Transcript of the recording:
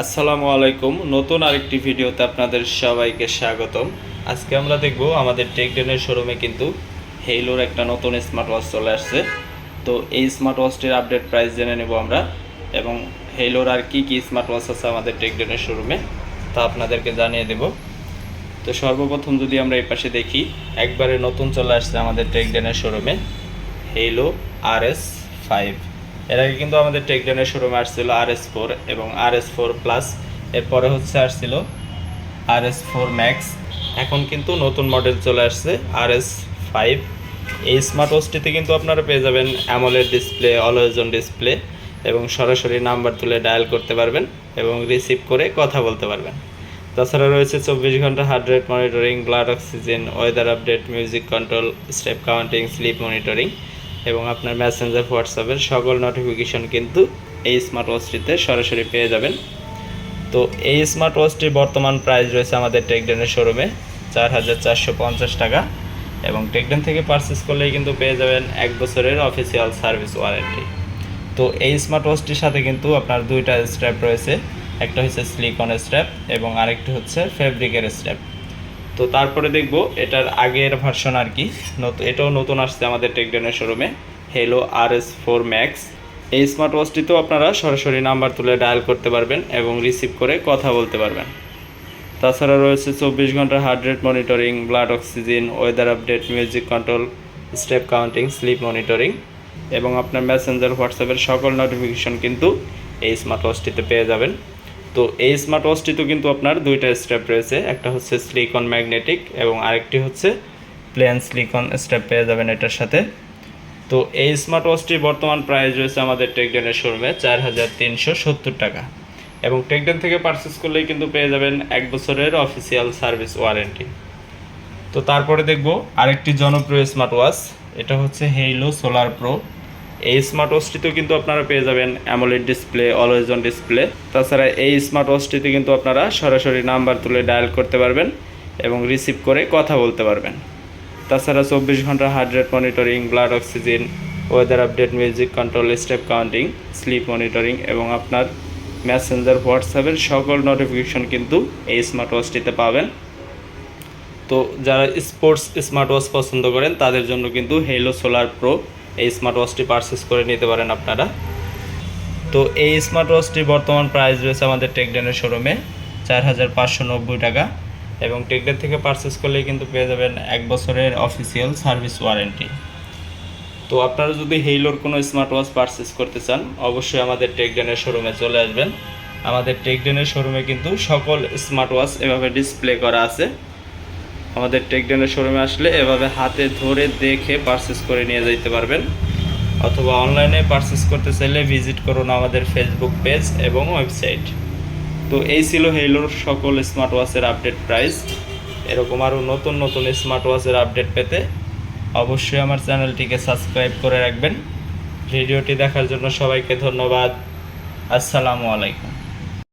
আসসালামু আলাইকুম। নতুন আরেকটি ভিডিওতে আপনাদের সবাইকে স্বাগতম। আজকে আমরা দেখব আমাদের টেকডেনের শোরুমে কিন্তু হেইলোর একটা নতুন স্মার্ট ওয়াচ চলে আসছে। তো এই স্মার্ট ওয়াচটির আপডেট প্রাইস জেনে নেব আমরা এবং হেইলোর আর কি কি স্মার্ট ওয়াচ আছে আমাদের টেকডেনের শোরুমে তা আপনাদেরকে জানিয়ে দেব। তো সর্বপ্রথম যদি আমরা এই পাশে দেখি, একবারে নতুন চলে আসছে আমাদের টেকডেনের শোরুমে হেইলো আর এস ফাইভ এর আগে কিন্তু আমাদের টেকডেনের শোরুমে আসছিল আর এস ফোর এবং আর এস ফোর প্লাস এরপরে হচ্ছে আসছিল আর এস ফোর ম্যাক্স এখন কিন্তু নতুন মডেল চলে আসছে আর এস ফাইভ এই স্মার্ট ওয়াচটিতে কিন্তু আপনারা পেয়ে যাবেন অ্যামোলেড ডিসপ্লে অলওয়েজন ডিসপ্লে এবং সরাসরি নাম্বার তুলে ডায়াল করতে পারবেন এবং রিসিভ করে কথা বলতে পারবেন। তাছাড়া রয়েছে চব্বিশ ঘণ্টা heart rate monitoring blood oxygen weather update music control step counting sleep monitoring এবং আপনার মেসেঞ্জার হোয়াটসঅ্যাপের সকল নোটিফিকেশন কিন্তু এই স্মার্ট ওয়াচটিতে সরাসরি পেয়ে যাবেন। তো এই স্মার্ট ওয়াচটির বর্তমান প্রাইস রয়েছে আমাদের টেকডেনের শোরুমে চার হাজার চারশো পঞ্চাশ টাকা এবং টেকডেন থেকে পারচেস করলেই কিন্তু পেয়ে যাবেন এক বছরের অফিসিয়াল সার্ভিস ওয়ারেন্টি তো এই স্মার্ট ওয়াচটির সাথে কিন্তু আপনার দুইটা স্ট্র্যাপ রয়েছে, একটা হচ্ছে স্লিকন স্ট্র্যাপ এবং আরেকটি হচ্ছে ফেব্রিকের স্ট্র্যাপ তো তারপরে দেখব এটার আগের ভার্সন আর কি। নতুন এটাও নতুন আসছে আমাদের টেকডেনের শোরুমে Haylou R S four max এই স্মার্ট ওয়াচটিতেও আপনারা সরাসরি নাম্বার তুলে ডায়াল করতে পারবেন এবং রিসিভ করে কথা বলতে পারবেন। তাছাড়া রয়েছে চব্বিশ ঘণ্টার heart rate monitoring blood oxygen weather update music control step counting sleep monitoring এবং আপনার মেসেঞ্জার হোয়াটসঅ্যাপের সকল নোটিফিকেশন কিন্তু এই স্মার্ট ওয়াচটিতে পেয়ে যাবেন। তো এই স্মার্ট ওয়াচটিতেও কিন্তু আপনার দুইটা স্টেপ রয়েছে। একটা হচ্ছে স্লিকন ম্যাগনেটিক এবং আরেকটি হচ্ছে প্লেন স্লিকন স্টেপ পেয়ে যাবেন এটার সাথে। তো এই স্মার্ট ওয়াচটির বর্তমান প্রাইস রয়েছে আমাদের টেকডেনের শোরুমে চার হাজার তিনশো সত্তর টাকা। এবং টেকডেন থেকে পারচেস করলেই কিন্তু পেয়ে যাবেন এক বছরের অফিসিয়াল সার্ভিস ওয়ারেন্টি তো তারপরে দেখব আরেকটি জনপ্রিয় স্মার্ট ওয়াচ এটা হচ্ছে হেইলো সোলার প্রো এই স্মার্ট ওয়াচটিতেও কিন্তু আপনারা পেয়ে যাবেন AMOLED display always on display তাছাড়া এই স্মার্ট ওয়াচটিতে কিন্তু আপনারা সরাসরি নাম্বার তুলে ডায়াল করতে পারবেন এবং রিসিভ করে কথা বলতে পারবেন। তাছাড়া চব্বিশ ঘণ্টা heart rate monitoring blood oxygen weather update music control step counting sleep monitoring এবং আপনার মেসেঞ্জার হোয়াটসঅ্যাপের সকল নোটিফিকেশন কিন্তু এই স্মার্ট ওয়াচটিতে পাবেন। তো যারা স্পোর্টস স্মার্ট ওয়াচ পছন্দ করেন, তাদের জন্য কিন্তু হেলো সোলার প্রো এই স্মার্ট ওয়াচটি পারচেস করে নিতে পারেন আপনারা। তো এই স্মার্ট ওয়াচটির বর্তমান প্রাইস রয়েছে আমাদের টেকডেনের শোরুমে চার হাজার পাঁচশো নব্বই টাকা এবং টেকডেন থেকে পারচেস করলেই কিন্তু পেয়ে যাবেন এক বছরের অফিসিয়াল সার্ভিস ওয়ারেন্টি তো আপনারা যদি হেইলোর কোনো স্মার্ট ওয়াচ পারচেস করতে চান, অবশ্যই আমাদের টেকডেনের শোরুমে চলে আসবেন। আমাদের টেকডেনের শোরুমে কিন্তু সকল স্মার্ট ওয়াচ এভাবে ডিসপ্লে করা আছে। আমাদের টেকডেনের শোরুমে আসলে এভাবে হাতে ধরে দেখে পারচেস করে নিয়ে যেতে পারবেন। অথবা অনলাইনে পারচেস করতে চাইলে ভিজিট করুন আমাদের ফেসবুক পেজ এবং ওয়েবসাইট তো এই ছিল হেলোর সকল স্মার্ট ওয়াচের আপডেট প্রাইস এরকম আরও নতুন নতুন স্মার্ট ওয়াচের আপডেট পেতে অবশ্যই আমার চ্যানেলটিকে সাবস্ক্রাইব করে রাখবেন। ভিডিওটি দেখার জন্য সবাইকে ধন্যবাদ। আসসালামু আলাইকুম।